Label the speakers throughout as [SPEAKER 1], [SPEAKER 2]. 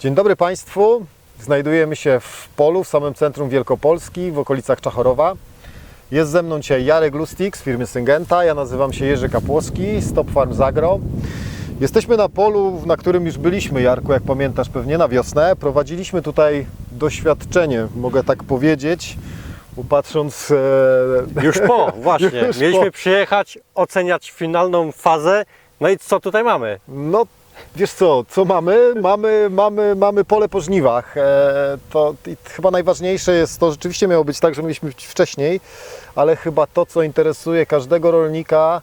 [SPEAKER 1] Dzień dobry Państwu. Znajdujemy się w polu w samym centrum Wielkopolski, w okolicach Czachorowa. Jest ze mną dzisiaj Jarek Lustig z firmy Syngenta. Ja nazywam się Jerzy Kapłowski z Top Farm Zagro. Jesteśmy na polu, na którym już byliśmy, Jarku, jak pamiętasz pewnie, na wiosnę. Prowadziliśmy tutaj doświadczenie, mogę tak powiedzieć, bo patrząc... E,
[SPEAKER 2] Już po, właśnie.
[SPEAKER 1] Już
[SPEAKER 2] Mieliśmy
[SPEAKER 1] po.
[SPEAKER 2] przyjechać, oceniać finalną fazę. No i co tutaj mamy?
[SPEAKER 1] No, wiesz co, co mamy? Mamy, mamy, mamy pole po żniwach. E, to chyba najważniejsze jest to, rzeczywiście miało być tak, że mieliśmy być wcześniej, ale chyba to, co interesuje każdego rolnika,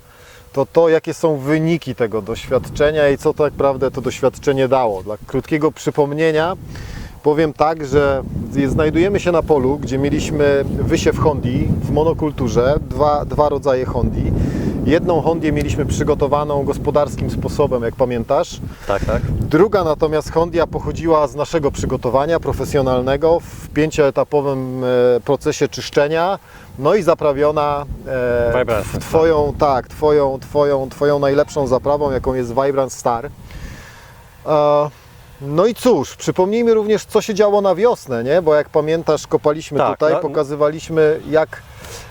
[SPEAKER 1] to to, jakie są wyniki tego doświadczenia i co tak naprawdę to doświadczenie dało. Dla krótkiego przypomnienia powiem tak, że znajdujemy się na polu, gdzie mieliśmy wysiew Hondi w monokulturze, dwa, dwa rodzaje Hondi. Jedną Hondię mieliśmy przygotowaną gospodarskim sposobem, jak pamiętasz.
[SPEAKER 2] Tak, tak.
[SPEAKER 1] Druga natomiast Hondia pochodziła z naszego przygotowania profesjonalnego w pięcioetapowym e, procesie czyszczenia, no i zaprawiona e,
[SPEAKER 2] Vibrance
[SPEAKER 1] twoją, tak, twoją, twoją, twoją najlepszą zaprawą, jaką jest Vibrance Star. E, no i cóż, przypomnijmy również, co się działo na wiosnę, nie? Bo jak pamiętasz, kopaliśmy
[SPEAKER 2] Tak,
[SPEAKER 1] tutaj,
[SPEAKER 2] no-
[SPEAKER 1] pokazywaliśmy jak,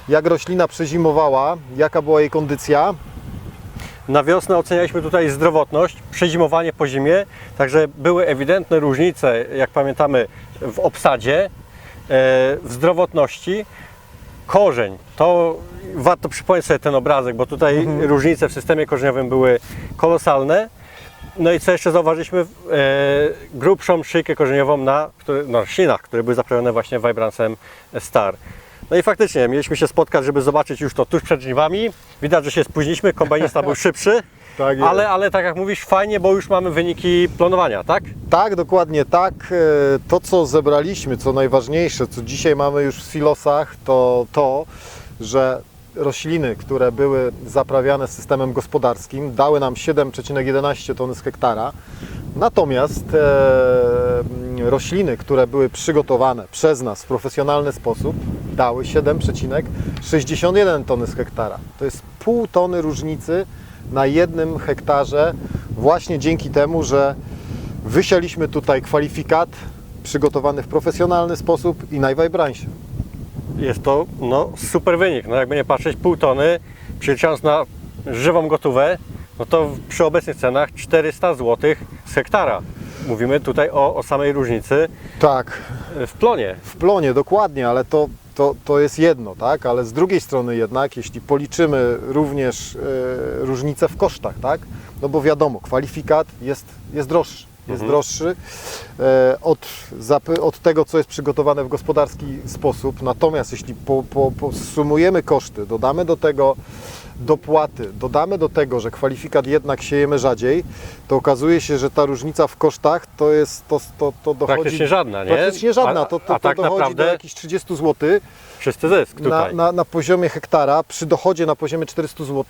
[SPEAKER 1] jak roślina przezimowała, jaka była jej kondycja.
[SPEAKER 2] Na wiosnę ocenialiśmy tutaj zdrowotność, przezimowanie po zimie, także były ewidentne różnice, jak pamiętamy, w obsadzie, e, w zdrowotności. Korzeń, to warto przypomnieć sobie ten obrazek, bo tutaj
[SPEAKER 1] Mhm.
[SPEAKER 2] różnice w systemie korzeniowym były kolosalne. No i co jeszcze zauważyliśmy, e, grubszą szyjkę korzeniową na, które, na roślinach, które były zaprawione właśnie Vibrancem Star. No i faktycznie mieliśmy się spotkać, żeby zobaczyć już to tuż przed żniwami. Widać, że się spóźniliśmy, kombajnista był szybszy,
[SPEAKER 1] Tak
[SPEAKER 2] ale, ale tak jak mówisz, fajnie, bo już mamy wyniki planowania, tak?
[SPEAKER 1] Tak, dokładnie tak. E, To, co zebraliśmy, co najważniejsze, co dzisiaj mamy już w silosach, to to, że rośliny, które były zaprawiane systemem gospodarskim, dały nam 7,11 tony z hektara. Natomiast e, rośliny, które były przygotowane przez nas w profesjonalny sposób, dały 7,61 tony z hektara. To jest pół tony różnicy na jednym hektarze, właśnie dzięki temu, że wysialiśmy tutaj kwalifikat przygotowany w profesjonalny sposób i najwajbransie.
[SPEAKER 2] Jest to no, super wynik. No, jakby nie patrzeć, pół tony, przeliczając na żywą gotówę, no to przy obecnych cenach 400 zł z hektara. Mówimy tutaj o, o samej różnicy
[SPEAKER 1] Tak,
[SPEAKER 2] w plonie.
[SPEAKER 1] w plonie dokładnie, ale to, to, to jest jedno, tak? Ale z drugiej strony jednak, jeśli policzymy również e, różnicę w kosztach, tak? No bo wiadomo, kwalifikat jest, jest droższy. Jest
[SPEAKER 2] Mhm.
[SPEAKER 1] droższy e, od, od tego, co jest przygotowane w gospodarski sposób. Natomiast jeśli po, po, posumujemy koszty, dodamy do tego dopłaty, dodamy do tego, że kwalifikat jednak siejemy rzadziej, to okazuje się, że ta różnica w kosztach to jest, to, to, to dochodzi...
[SPEAKER 2] Praktycznie żadna, nie?
[SPEAKER 1] Praktycznie żadna, to, to,
[SPEAKER 2] a
[SPEAKER 1] to
[SPEAKER 2] tak
[SPEAKER 1] dochodzi do jakichś 30 zł
[SPEAKER 2] Czysty zysk
[SPEAKER 1] na,
[SPEAKER 2] tutaj.
[SPEAKER 1] na, na poziomie hektara, przy dochodzie na poziomie 400 zł.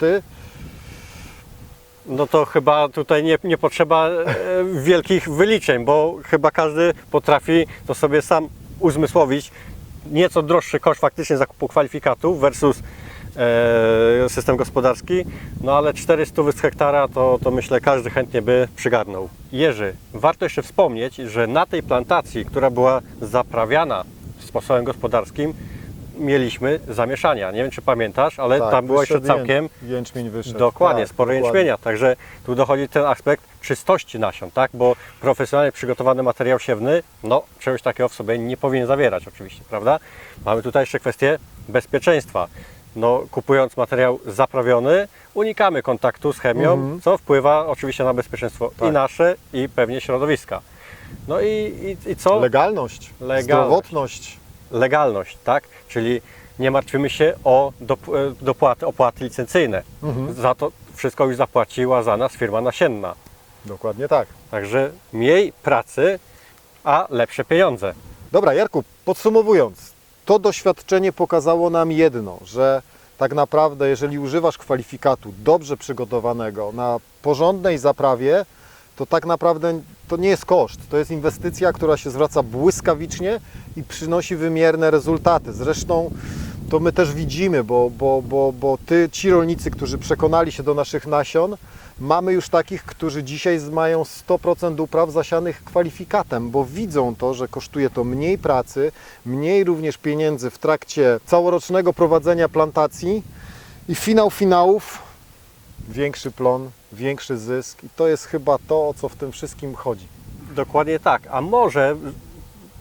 [SPEAKER 2] No to chyba tutaj nie, nie potrzeba e, wielkich wyliczeń, bo chyba każdy potrafi to sobie sam uzmysłowić. Nieco droższy koszt faktycznie zakupu kwalifikatów versus system gospodarski, no ale 400 z hektara to, to myślę każdy chętnie by przygarnął. Jerzy, warto jeszcze wspomnieć, że na tej plantacji, która była zaprawiana sposobem gospodarskim, mieliśmy zamieszania. Nie wiem, czy pamiętasz, ale
[SPEAKER 1] Tak,
[SPEAKER 2] tam była jeszcze całkiem
[SPEAKER 1] jęcz- Jęczmień wyszedł.
[SPEAKER 2] Dokładnie,
[SPEAKER 1] Tak,
[SPEAKER 2] sporo
[SPEAKER 1] dokładnie.
[SPEAKER 2] jęczmienia. Także tu dochodzi ten aspekt czystości nasion, tak? Bo profesjonalnie przygotowany materiał siewny, no czegoś takiego w sobie nie powinien zawierać oczywiście, prawda? Mamy tutaj jeszcze kwestię bezpieczeństwa. No, kupując materiał zaprawiony, unikamy kontaktu z chemią,
[SPEAKER 1] Mhm.
[SPEAKER 2] co wpływa oczywiście na bezpieczeństwo
[SPEAKER 1] Tak.
[SPEAKER 2] i nasze, i pewnie środowiska. No i, i, i co?
[SPEAKER 1] Legalność,
[SPEAKER 2] Legalność.
[SPEAKER 1] zdrowotność.
[SPEAKER 2] legalność, tak? Czyli nie martwimy się o e, dopłaty, opłaty licencyjne.
[SPEAKER 1] Mhm.
[SPEAKER 2] Za to wszystko już zapłaciła za nas firma nasienna.
[SPEAKER 1] Dokładnie tak.
[SPEAKER 2] Także mniej pracy, a lepsze pieniądze.
[SPEAKER 1] Dobra, Jarku, podsumowując, to doświadczenie pokazało nam jedno, że tak naprawdę, jeżeli używasz kwalifikatu dobrze przygotowanego na porządnej zaprawie, to tak naprawdę to nie jest koszt, to jest inwestycja, która się zwraca błyskawicznie i przynosi wymierne rezultaty. Zresztą to my też widzimy, bo, bo, bo, bo ty, ci rolnicy, którzy przekonali się do naszych nasion, mamy już takich, którzy dzisiaj mają 100% upraw zasianych kwalifikatem, bo widzą to, że kosztuje to mniej pracy, mniej również pieniędzy w trakcie całorocznego prowadzenia plantacji i finał finałów większy plon, większy zysk i to jest chyba to, o co w tym wszystkim chodzi.
[SPEAKER 2] Dokładnie tak. A może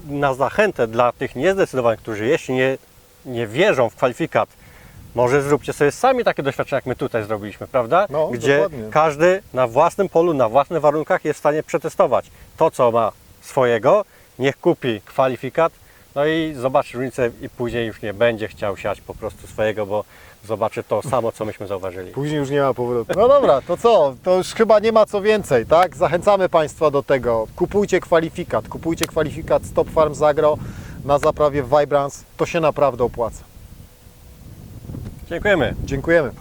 [SPEAKER 2] na zachętę dla tych niezdecydowanych, którzy jeszcze nie, nie wierzą w kwalifikat, może zróbcie sobie sami takie doświadczenia, jak my tutaj zrobiliśmy, prawda?
[SPEAKER 1] No,
[SPEAKER 2] Gdzie
[SPEAKER 1] dokładnie.
[SPEAKER 2] każdy na własnym polu, na własnych warunkach jest w stanie przetestować to, co ma swojego, niech kupi kwalifikat, no i zobaczy różnicę i później już nie będzie chciał siać po prostu swojego, bo zobaczy to samo, co myśmy zauważyli.
[SPEAKER 1] Później już nie ma powrotu. No dobra, to co? To już chyba nie ma co więcej, tak? Zachęcamy Państwa do tego. Kupujcie kwalifikat, kupujcie kwalifikat Stop Farm Agro na zaprawie Vibrance. To się naprawdę opłaca.
[SPEAKER 2] Dziękujemy.
[SPEAKER 1] Dziękujemy.